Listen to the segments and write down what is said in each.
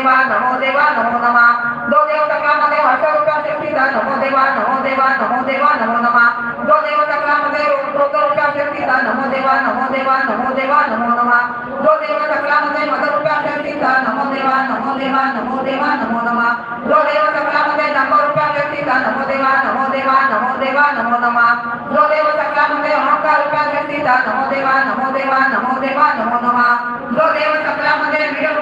देवा नमो देवा नमो नमा जो देव चक्रामध्ये हर्षरूपा शक्तीचा नमो देवा नमो देवा नमो देवा नमो नमा जो देव चक्रामध्ये रोगरूपा शक्तीचा नमो देवा नमो देवा नमो देवा नमो नमा जो देव चक्रामध्ये मदरूपा शक्तीचा नमो देवा नमो देवा नमो देवा नमो नमा जो देव चक्रामध्ये नमरूपा शक्तीचा नमो देवा नमो देवा नमो देवा नमो नमा जो देव चक्रामध्ये अहंकार रूपा शक्तीचा नमो देवा नमो देवा नमो देवा नमो नमा जो देव चक्रामध्ये वीर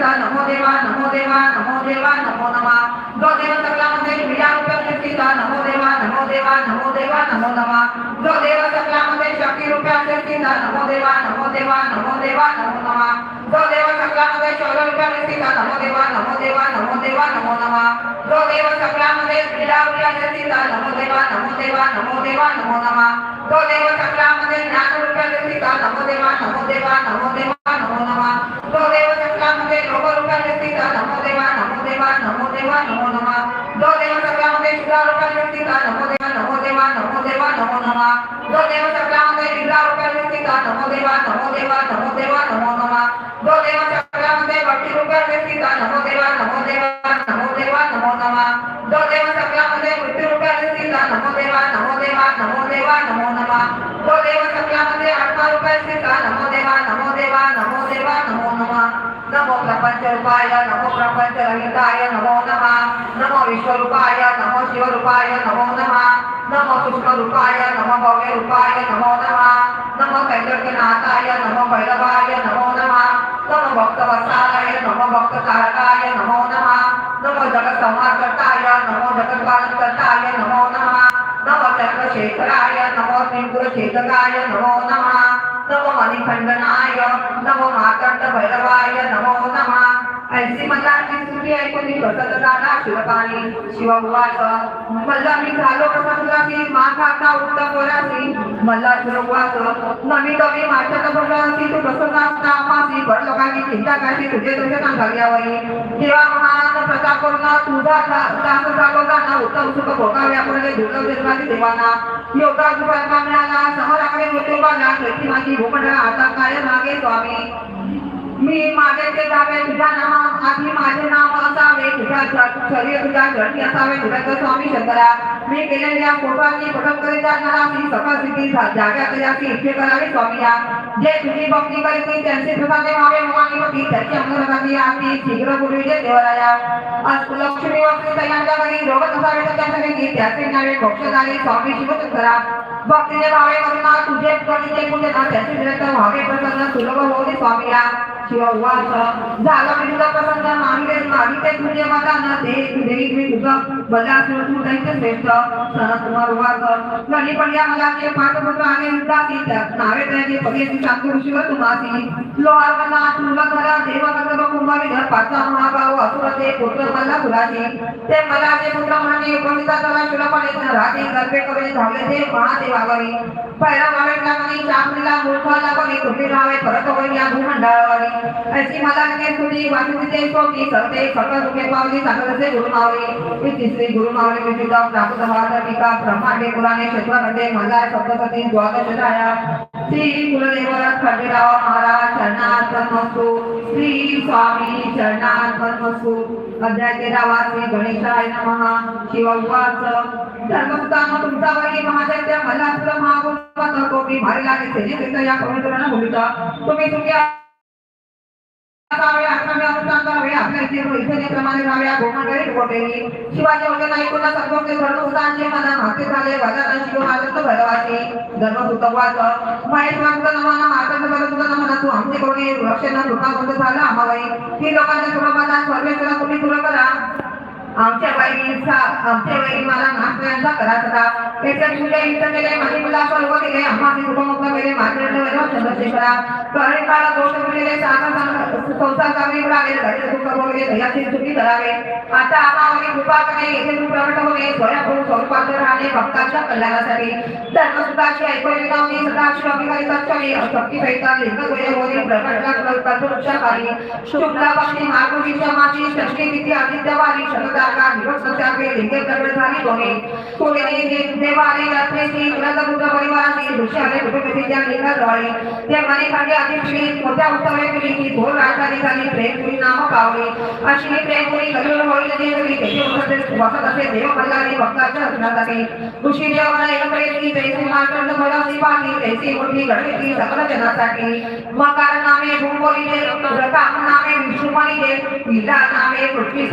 रूपा नमो देवा नमो देवा नमो देवा नमो नमा जो देव चक्रामध्ये क्रिया रूपा शक्तीचा नमो देवा नमो देवा नमो देवा नमो नमा जो देव चक्रामध्ये शक्ती रूपा शक्तीचा नमो देवा नमो देवा नमो देवा नमो नमा जो देव चक्रामध्ये शौर्य रूपा शक्तीचा नमो देवा नमो देवा नमो देवा नमो नमा जो देव चक्रामध्ये क्रिया रूपा शक्तीचा नमो देवा नमो देवा नमो देवा नमो नमा जो देव चक्रामध्ये ज्ञान रूपा शक्तीचा नमो देवा नमो देवा नमो देवा नमो नमा जो देव चक्रामध्ये योग रूपा शक्तीचा नमो देवा नमो देवा नमो देवा नमो नमा जो देव चक्रामध्ये शुक्ला रूपा शक्तीचा नमो देवा नमो देवा नमो देवा नमो नमा जो देव चक्रामध्ये विद्या रूपा शक्तीचा नमो देवा नमो देवा नमो देवा नमो नमा जो देव चक्रामध्ये भक्ती रूपा शक्तीचा नमो देवा नमो देवा नमो देवा नमो नमा जो देव चक्रामध्ये मृत्यू रूपा शक्तीचा नमो देवा नमो देवा नमो देवा नमो नमा जो देव चक्रामध्ये आत्मा रूपा शक्तीचा नमो देवा नमो देवा नमो देवा नमो नमा नमो प्रपंच रूपाय नमो प्रपंच नमो नमः। नमो विश्वरूपाय नमो शिवरूपाय नमो नमः। नमो शुष्करूपाय रूपाय नमो रूपाय नमो नमः। नमो कैतर्यनाथाय नमो भैरवाय नमो नमः। नमो भक्तवत्सालाय नमो भक्तकारकाय नमो नमः। नमो जगत्संहारकर्ताय नमो जगत्पालनकर्ताय नमो नमः। नमो चक्रशेखराय नमो त्रिपुरचेतकाय नमो नमः। नमो मणिखण्डनाय नमो मातंड भैरवाय नमो नमः। ऐसी मल्लाची स्तुती ऐकून मी बसत झाला शिवकानी शिव उवाच मला मी झालो कसा की माथा आता उठता पोरासी मला शिववाच नवी कवी माझ्या भगवासी तू कसं नाचता मासी भर लोकांची चिंता काशी तुझे तुझे सांगाव्यावरी शिवा महाराज प्रताप करून तुझा दास झालो गाणं उत्तम सुख भोगाव्या पुढे दुर्लभ देवानी देवाना। योगा जुबाला मिळाला समोर आकडे मृत्यूबाला त्याची माझी भूमंडळ आता काय मागे स्वामी। मी माझे ते जावे तुझ्या नामा आधी माझे नाम असावे, तुझ्या शरीर तुझ्या घरटी असावे, तुझ्या स्वामी शंकरा. मी केलेल्या फोटोची पटक करीत जाणारा मी सकाळ सिद्धी जाग्या करायची इच्छे करावी, स्वामीया. जे तुझी भक्ती करीत त्यांचे प्रसादे व्हावे मोहानी होती, त्याची अंगरगाती आरती, शीघ्र पूर्वी जे देवराया. आज लक्ष्मी वक्ती तयांच्या घरी रोगत असावे तर त्याच्या घरी त्याचे नावे भक्षदारी स्वामी शिवशंकरा. भक्तीने भावे करुणा, तुझे करीचे पूजन त्याचे निरंतर भावे प्रसन्न, सुलभ होते स्वामीया. किंवा वाचा झाला मी तुझा प्रसन्न मागिले मागिते म्हणजे मला म्हणजे ना ते तुझे मी तुझं बला असेल तू दैत्य भेटत सन कुमार वाच गणी पण या मला ते पाच पुत्र आणि उदासी. नावे त्याचे पगेची शांतू शिव तुम्हासी लोहार मना तुला धरा देव गंधर्व कुंभारी घर पाचा महाभाव असुर ते पुत्र मला फुलाची ते मला ते पुत्र म्हणे उपनिता त्याला शिवपणे राहते गर्भे कवे धावले ते महादेवावरी. पहिला मावे लागली चांगलीला मूर्खाला बघी कुठे राहावे परत होईल या भूमंडळावरी. अशी मला ने तुझी वाचुते सोकी सरते सकल सुखे पावली सकलचे गुरु मावली मी तिसरी गुरु मावली मी तुझा प्राप्त महाधर्मिका ब्रह्मांडे पुराणे क्षेत्रमध्ये मला सप्तपती द्वादश राया श्री कुलदेवराज खंडेराव महाराज शरणार्थ नमस्तु श्री स्वामी शरणार्थ नमस्तु अध्याय तेरावा श्री गणेशाय नमः। शिववाच उवाच। तुमचा वरी महादैत्य मला तुला महागुण कोपी भारी लागे सेनेकरिता या पवित्रानं बोलिता तुम्ही तुमच्या शिवाजी वचन ऐकून सर्वोच्च धर्मसुतांचे झाले. भजन शिव आनंद भरवाचे धर्मसुत वाच. महेश वांग नमाना मार्गंड बलसुत नमन तू आमचे कोणी रक्षण झालं ही लोकांच्या सर्वेश्वरा तुम्ही करा आमच्या वैरीचा आमच्या वैरी मला नाश्त्यांचा करा सदा त्याच्या तुझ्या इष्ट केले माझे मुला सर्व केले आम्हाला कुटुंब केले माझे चंद्रशेखरा कळे काळ दोष केले सागा संसार करावे लागेल घरी दुःख वगैरे दयाची चुकी करावे. आता आम्हाला कृपा करणे येथे तू प्रकट होणे स्वयंभू स्वरूपात राहणे भक्तांच्या कल्याणासाठी. धर्मसुखाची ऐकवली लावणी सदा श्रमिकारी तत्सवी शक्ती सहिता लिंग होणे प्रकटला कल्पवृक्षाखाली शुक्ला पक्षी मार्गवी समाची षष्टी किती आदित्यवारी क्षमता शतदाका दिवस सत्यापे लिंगे प्रकट झाली कोणी कोणी परिवाराची ते मोठ्या उत्सवे केली की राजधानी झाली प्रेमपुरी नाम पावली. अशी ही प्रेमपुरी होळी नदी त्याची वसत वसत असे देव भक्ताच्या ऋषी देवाला एकत्र येतली तैसी तैसी मोठी घडली सकल जनासाठी. मकार नामे नामे नामे पृथ्वी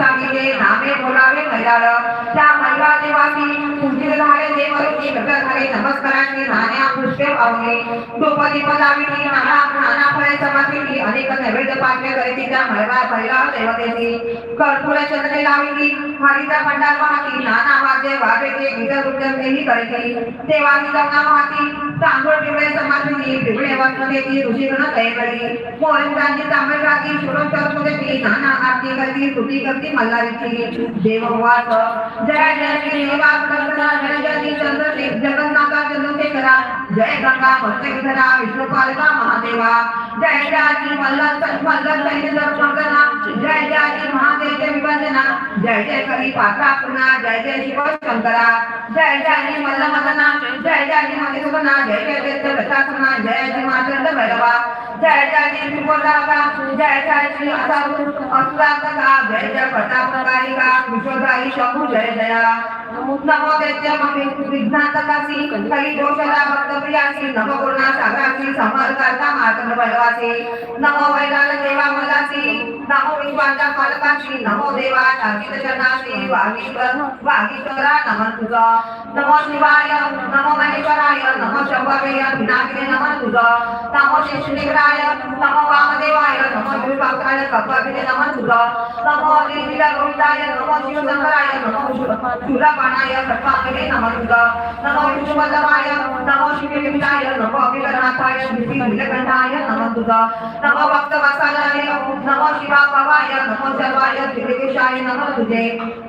नामे बोलावे मैलाळ त्या मैला देवासी पूजित झाले देवरूपी एकत्र झाले नमस्काराची नाण्या पुष्पे पावले द्रौपदी पदाविधी नाना नाना फळे समापिली अनेक नैवेद्य पाठ्य करीती त्या मैला पहिला देवतेची. कर्पूर चंद्रे लाविली हरिता भंडार वाहती नाना वाद्य वावेचे गीत नृत्यही करीती. देवानी लग्न वाहती तांदूळ पिवळे समापिली पिवळे वस्त्र देती ऋषीगण तैवली मोरंगांची तांबडी राती सुरोत्तर देती नाना आरती करती स्तुती करती मल्हारीची. देववास जय जय श्री कल्पना जय जय श्री जगन्नाथा चंद्रशेखरा जय गंगा मस्तकेश्वरा विष्णुपालका महादेवा जय जय श्री मल्हार मल्हार सैन्य दर्शना जय जय श्री महादेव विवंदना जय जय करी पात्रा पुन्हा जय जय शिव शंकरा जय जय श्री मल्ल मदना जय जय श्री मधुसूदना जय जय जय रसासना जय जय मातंड भैरवा जय जय श्री त्रिपुराका जय जय श्री असुराका जय जय प्रतापकारिका विश्वधारी शंभू जय जया। विघ्नांतकासी कली दोषरा भक्तप्रियासी नमो गुरुना सागरासी मार्गंड भैरवासी नमो वैराल देवा मलासी नमो विश्वाचा पालकाशी नमो देवा शांतित चरणासी वागीश्वर वागीश्वरा नमन तुझा नमो शिवाय नमो महेश्वराय नमो शंभवेय विनायके नमन तुझा नमो शिशुनिग्राय नमो वामदेवाय नमो विपाकाय कपाभिने नमन तुझा नमो लीला गोविंदाय नमो शिवशंकराय नमो शूलपाणाय कपाभिने नमन तुझा नमो विष्णुवल्लभाय नमो शिवलिंगाय नमो अभिगनाथाय श्रीनीलकंठाय नमन तुझा नमो भक्तवत्सलाय नमो शिवाय शिवाभवाय नमो सर्वाय त्रिविकेशाय नमो तुझे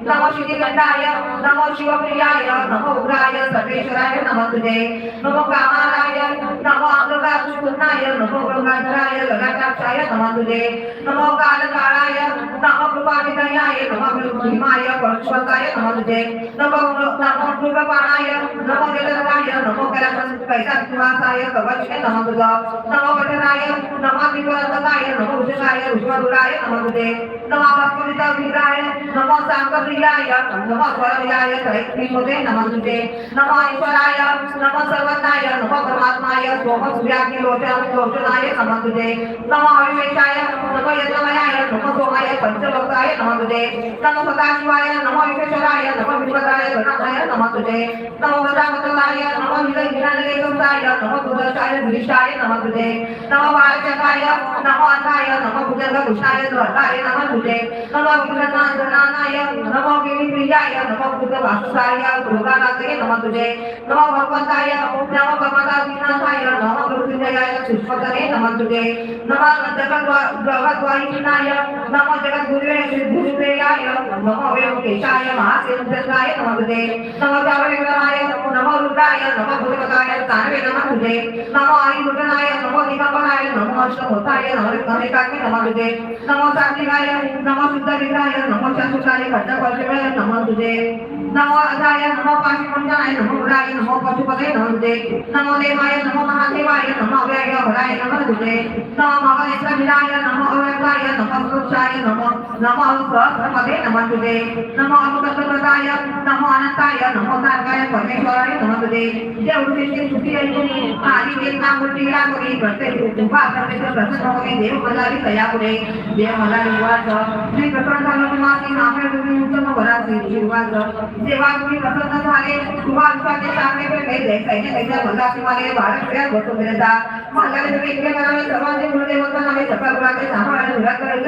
नमो श्रीकंठाय नमो शिवप्रियाय नमो उग्राय सर्वेश्वराय नमो तुझे नमो कामाराय नमो अमृताय नमो गंगाधराय गंगाक्षाय नमो तुझे नमो कालकाळाय नमो कृपाविदयाय नमो भीमाय परशुवताय नमो तुझे नमो नमो कृपाणाय नमो जलराय नमो कैलासवासाय कवचे नमो तुझा नमो पठनाय नमो विद्वंतकाय नमो उषकाय विश्वदुराय नमो नवा नमो भक्तिविद विग्राय नमो सांकप्रियाय नमो स्वरवियाय त्रैत्रिमुदे नमो तुझे नमो ईश्वराय नमो सर्वनाय नमो परमात्माय सोम सूर्याग्नि लोचन लोचनाय नमो तुझे नमो अविवेशाय नमो यज्ञमयाय नमो सोमाय पंचलोकाय नमो नमो सदाशिवाय नमो विश्वेश्वराय नमो विश्वदाय गणाय नमो तुझे नमो गजामतलाय नमो विजयनाय नमो दुर्दशाय धुरिशाय नमो नमो बालचकाय नमो अंधाय नमो भुजंगभूषाय ध्वजाय नमो तुझे नमो विघ्ननाशनाय नमो गिरिप्रियाय नमो भूतवासुसाय दुर्गानाथय नमो तुझे नमो भगवंताय नमो मृत्युंजयाय तुझे जगद्गुरुवे तुझे नमो रुद्राय तानवे तुझे नमो दिगंबराय नमो तुझे नमो सात्विकाय नमो शुद्धविग्रहाय नमो शाश्वताय खड्डपर्शिवाय नमो तुझे नमो अजाय नमो पाशिपुंजाय नमो उराय नमो पशुपते नमो तुझे नमो देवाय नमो महादेवाय नमो अव्यय हराय नमो तुझे नमो मगनेश्वराय नमो अव्यक्ताय नमो वृक्षाय नमो नमो सहस्रपदे नमो तुझे नमो अमृतप्रदाय नमो अनंताय नमो तारकाय परमेश्वराय नमो तुझे जे उद्देश सुखी ऐकून आधी वेदना मूर्तीला कोणी प्रत्येक कृपा परमेश्वर प्रसन्न होणे देव मल्हारी दयापुढे देव मल्हारी निवास श्री प्रसन्न झालं माती नामे तुम्ही उत्तम भरासी शिवास जेव्हा तुम्ही प्रसन्न झाले तुम्हा विश्वाचे चांगले भेटले जय सैन्य सैन्य मल्हारी माले भारत खेळात बसू मिळता मल्हारी तुम्ही इकडे करावे सर्वांचे गुरुदेव होता नामे सफळ गुणाचे सांभाळ घरात करायचे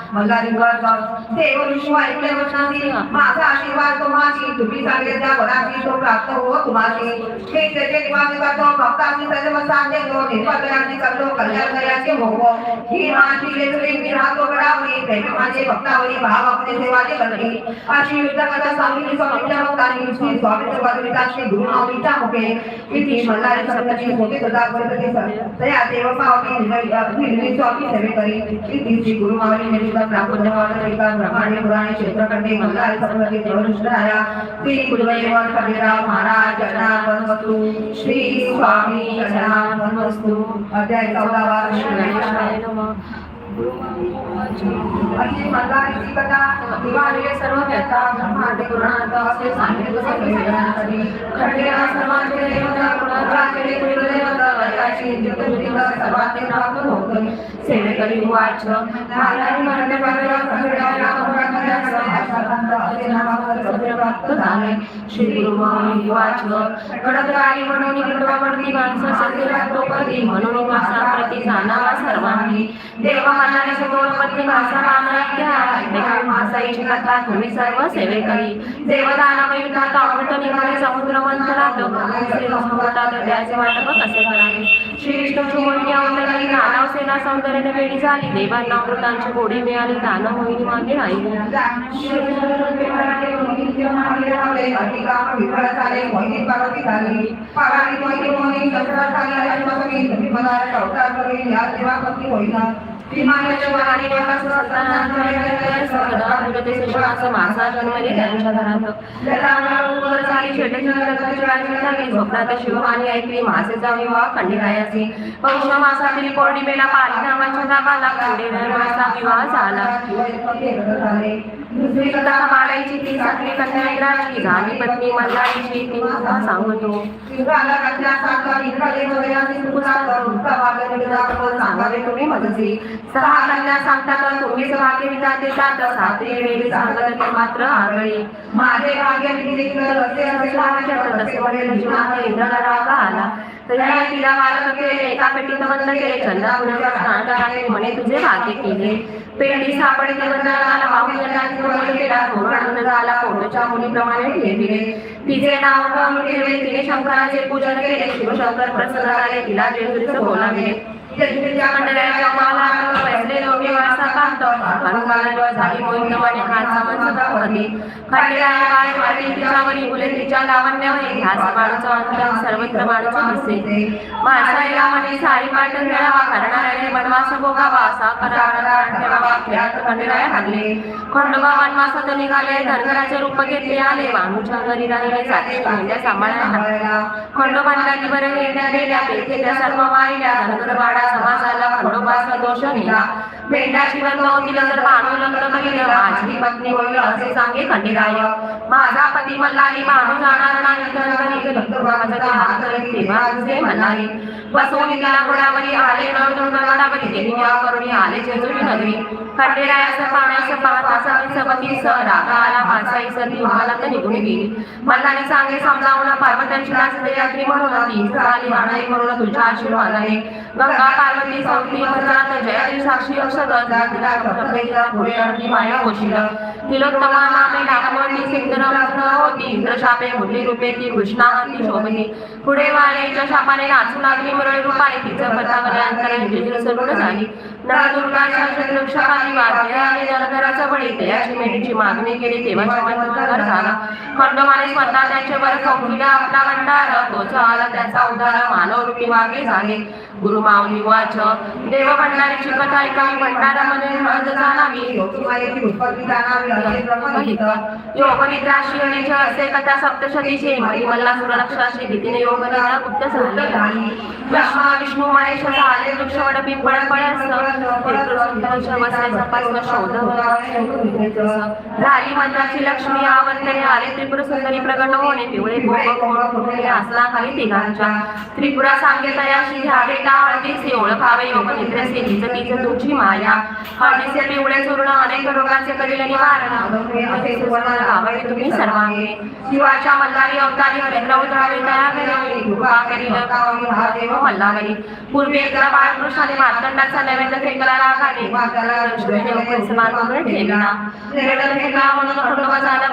मल्हारी गळकर देव विष्णू ऐकले माझा आशीर्वाद तुम्हाशी तुम्ही त्या तो प्राप्त हो तुम्हाशी मी त्याचे निवास करतो भक्तांनी तो निर्भयाची करतो कल्याण करायचे ही माझी मी राहतो माझे भक्तावरी भाव आपले सेवाचे करते अशी युद्ध कथा सांगितली स्वामीच्या भक्तांनी श्री श्री गुरु मुखे मल्हारी मोठे सदा करते तया देव पावती स्वामी सेवे करी श्री गुरु ब्राह्मण वार्तिका ब्रह्मांड पुराणे क्षेत्रखंडे मल्हारी श्री महाराज श्री स्वामी जगन्नाथ अध्याय चौदावा श्री गणेशाय सर्व व्यथा ब्रह्मांड पुराणात असे सांगितले सगळ्यांसाठी सर्वांचे देवता कुलदेवता सर्वांचे प्राप्त होते सेवेकरी वाच महाराज मरणे प्राप्त झाले श्री गुरु माऊली वाच कडकराई म्हणून कृपावरती माणसं सत्य द्रौपदी म्हणून मासाप्रती जाणावा सर्वांनी. देव मनाने सुगोपती मासा मानायच्या घ्या. मासाईची कथा तुम्ही सर्व सेवे करी देवदानव युद्धात अमृत निघाले समुद्र मंत्रात श्री समुद्रात द्याचे वाटप कसे करावे? श्री विष्णूची नानाव सेना सौंदर्याने वेळी झाली. देवांना अमृतांची गोडी मिळाली. दान होईल मागे म्हणजे मासा झाली ऐकली मासेचा विवाह खंडिरायाची. पौष मासातील पौर्णिमेला पाली नावाच्या गावाला खंडेराय मासा विवाह झाला. दुसरी कथा माडायची ती साखरी कन्या इंद्राची झाली पत्नी मल्हारीची ती कथा सांगतो. सांगावे तुम्ही मजसी सहा कन्या सांगतात तुम्ही भाग्य विधाते जात सातरी वेळी सांगत ते मात्र आगळी. माझे भाग्य विधी असे असे वाटत तसे वडील जीवनात इंद्राला राग आला. तरी तिला मारत केले एका पेटीत बंद केले चंद्रापुराच्या स्नान करावे म्हणे तुझे भाग्य केले. पेटी सापडली वंदनाला बाहुजनाची बोल केला थोर आनंद झाला पोटच्या मुलीप्रमाणे ठेविले तिचे नाव पाहून ठेवले तिने शंकराचे पूजन केले शिवशंकर प्रसन्न झाले तिला जेजुरीचं बोलाविले. जेजुरीच्या मंडळाच्या लोके वासा कांत झाली होती माती तिच्यावरी तिच्या लावण्यावरी अंतर सर्वत्र म्हणे सारी मिळावा करणाऱ्याने भोगावा असा करारा ठेवावा खेळात खंडेराया हागले खंडोबा वनवासात निघाले धनगराचे रूप घेतले आले. वाणूच्या घरी राहिले सांभाळ मेंढ्या सांभाळायला. खंडोबांना बरं येण्या गेल्या तेथे त्या सर्व वाहिल्या. धनगर वाडा समाजाला खंडोबाचा दोष निघा मेंढ्याची तर लग्न माझी पत्नी होईल असे सांगे खंडेराय. माझा पती मल्हारी मानू जाणार नाही तर बसवून तिला घोड्यावरी आले नळ देवी करून आले जेजुरी नगरी. खंडेरायाचं पाण्याचं पाहता सपती स रागा आला माणसाई सती उभाला तर निघून गेली. मल्हारी सांगे समजावून पार्वत्यांची नाचते यात्री म्हणून ती झाली म्हणून तुझ्या आशीर्वादाने. गंगा पार्वती सौती भद्रात जयाची साक्षी अक्षत पुढे माया पोशिल तिलोत्तमा नामे नागमणी सिंदर होती इंद्रशापे मुली रूपे ती कृष्णावंती शोभनी पुढे वाणीच्या शापाने नाचू लागली मरळी रूपाने तिचा पदावले वाद्य आणि जलधराचा बळी त्याची मागणी केली तेव्हा चमत्कार झाला. खंडोबाने स्वतः त्याचे आपला भंडार तोच आला त्याचा उदार मानव रूपी वागे झाले. गुरु माऊली वाच देव भंडारीची कथा ऐकावी भंडारामध्ये हळद जाणावी योगनिद्रा असे कथा सप्तशतीची मल्ला सुरलक्षाशी भीतीने योगनिद्रा गुप्त झाली ब्रह्मा विष्णू वृक्षवड पिंपळ शोध झाली मंत्राची लक्ष्मी आवर्तने आले. त्रिपुर सुंदरी प्रगट होणे पिवळे फुटलेले आसना खाली तिघांच्या. त्रिपुरा सांगे तयाशी घ्यावे का हळदीचे ओळखावे योग निद्रेसे तिच तिच माया. हळदीचे पिवळे चूर्ण अनेक रोगांचे करील निवारण. तुम्ही सर्वांगे. शिवाच्या मल्हारी अवतारी हरिद्र उधळावे दया कृपा महादेव मल्लावरी पूर्वी एकदा बाळकृष्णाने मातंडाचा नैवेद्य फेकला रागाने लक्ष्मीने समान करून ठेवला. नैवेद्य फेकला म्हणून खंडोबा झाला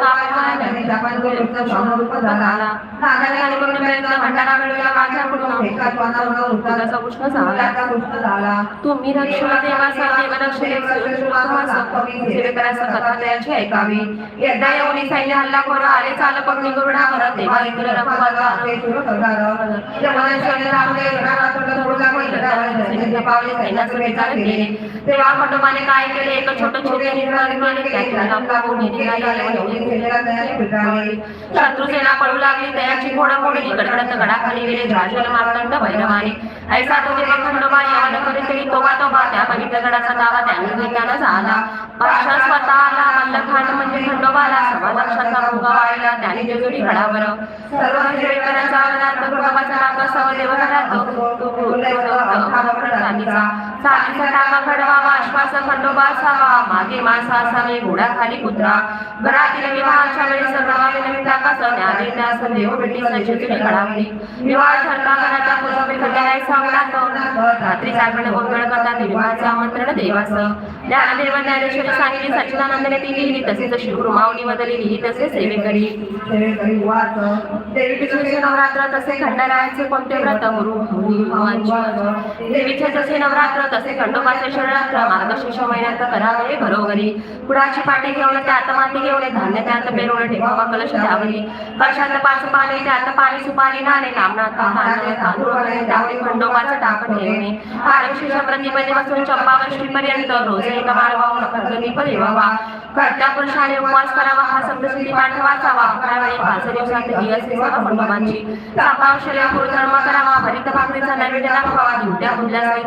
झाला नागाने करून प्रयत्न भंडारा मिळवला माझ्याकडून तुझा कृष्ण झाला. तुम्ही रक्षण देवाचा देवरक्षणाचा कथा द्यायची ऐकावी. एकदा येऊन सैन्य हल्ला करून आले ఉంటారు पकडून गुरुडा करत देवा इकडे तेव्हा खंडोबाने काय केले? एक छोटं छोटे शत्रुसेना पळू लागली तयाची घोडा मोडली कडकडत गडाखाली गेले. राजल मार्तंड भैरवाने. ऐसा तो देवा खंडोबा यावन करीतरी तोबा तोबा त्या पवित्र गडाचा दावा त्यांनी घेताना झाला. पक्षा स्वतःला मल्लखान म्हणजे खंडोबाला सव्वा लक्षाचा मुलगा वाढला त्याने जेजुरी गडावर सर्व आनंद खंडोबाचा नाका सव देवघरात चालीचा टाका खडवावा आश्वास खंडोबा असावा मागे माणसा असावे घोडा खाली कुत्रा घरातील विवाहाच्या वेळी सर्वांनी नवीन टाकाच न्यावे त्यास देव भेटी सचित्री गडावली विवाह ठरला घराचा पुष्पे खंडाय सांगण्यात रात्री जागरण गोंधळ करतात विवाहाचं आमंत्रण देवास ज्ञानदेव ज्ञानेश्वरी सांगितली सच्चिदानंदने ती लिहिली तसे जशी गुरुमावनी मधली लिहिली तसे सेवेकरी देवीचे नवरात्र तसे खंडरायाचे कोणते व्रत गुरु देवीचे जसे नवरात्र तसे खंडोबाचे शरणात्र मार्गशीर्ष महिन्यात करावे घरोघरी. कुडाची पाटी घेऊन त्यात माती घेऊन धान्य त्यात पेरवणे ठेवावा कलश द्यावली कशात पाच पाने त्यात पाणी सुपारी नाणे नामनाथ तांदूळ तांदूळ खंडोबाचं टाक ठेवणे. मार्गशीर्ष प्रतिपदे पासून चंपावष्टी पर्यंत रोज एक माळ वाहून खरगदीप देवावा घरच्या पुरुषाने उपवास करावा हा शब्दसिद्धी पाठ वाचावा अकरा वेळी पाच दिवसात ही असे खंडोबांची. चापावशले पूर्वधर्म करावा हरित भाकरीचा नैवेद्य दाखवावा दिवट्या बुडल्या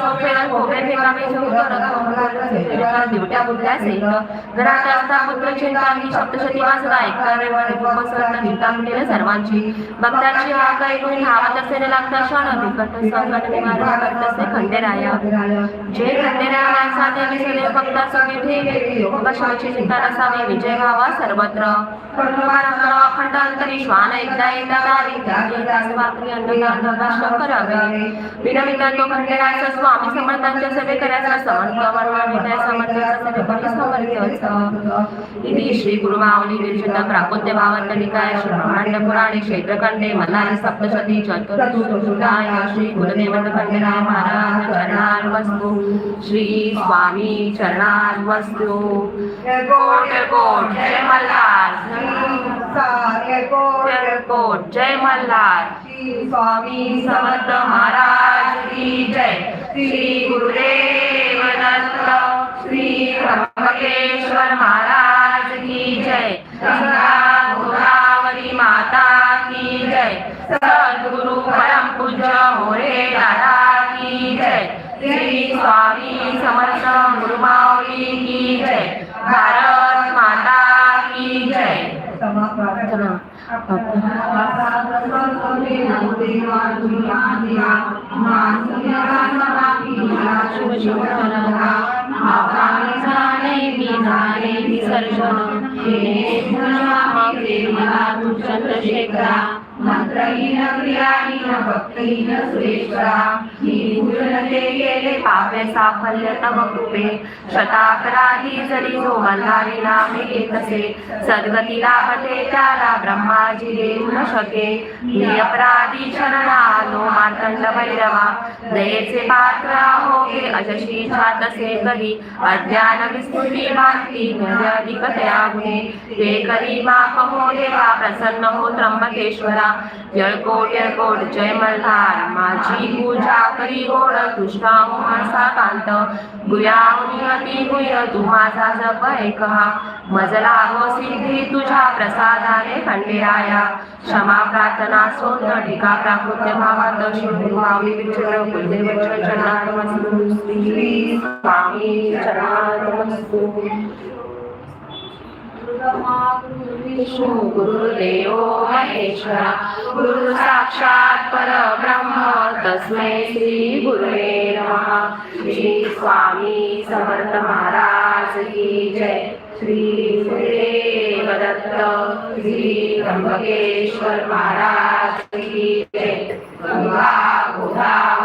चौफेला खोबरे दिवट्या सहित घरात असता पुत्र सर्वांची. भक्तांची ऐकून असेल लागता क्षण बिकट संकट निवारण करत असे जे भक्ता सगळे ठेवे चिंता नसावी विजय व्हावा सर्वत्र. अखंड अंतरी श्वान एकदा एकदा गावी. त्यागी दास भाकरी करावे समर्थांच्या सेवे करायचा समर्थ समर्थ इति श्री गुरुमावली विरचित प्राकोद्य भावंत निकाय श्री ब्रह्मांड पुराणे क्षेत्रखंडे मल्हारी सप्तशती चतुर्दुर्गाय श्री गुरुदेव खंडेराय महाराज चरणार वस्तू श्री स्वामी चरणार वस्तू कोट कोट जय मल्हार। कोट जय मल्हार। स्वामी समर्थ महाराज की जय. श्री गुरुदेव दत्त श्री त्र्यंबकेश्वर महाराज की जय. चंद्रशेखरा मंत्रहीन क्रियाहीन भक्तहीन सुरेश्वरा ही गेले पापे साफल्य तव कृपे. शताकराही जरी जो मल्हारी नामे एकसे सद्गती लाभते त्याला ब्रह्माजी देऊ न शके. मी अपराधी शरणालो मार्तंड भैरवा. दयेचे पात्र हो गे अजशी छातसे करी. अज्ञान विस्मृती भांती अधिक त्या गुणे ते करी माप हो देवा प्रसन्न हो त्र्यंबकेश्वरा. जळकोट जळकोट जय मल्हार माझी पूजा करी गोड कृष्णा मोहसा कांत गुयाहुनी अति गुह्य तू माझा जप ऐकहा. मजला हो सिद्धी तुझ्या प्रसादाने खंडेराया. क्षमा प्रार्थना सोन टीका प्राकृत्य भावात. शिव माऊली विठ्ठल कुलदेवचन चरणार्पणमस्तु श्री स्वामी चरणार्पणमस्तु विष्णू गुरुदेव महेश्वरा गुरु साक्षात परब्रह्म तस्मै श्री गुरुवे नमः। श्री स्वामी समर्थ महाराज की जय। श्री गुरुदेव दत्त श्री त्र्यंबकेश्वर महाराज की जय। गंगा गोदा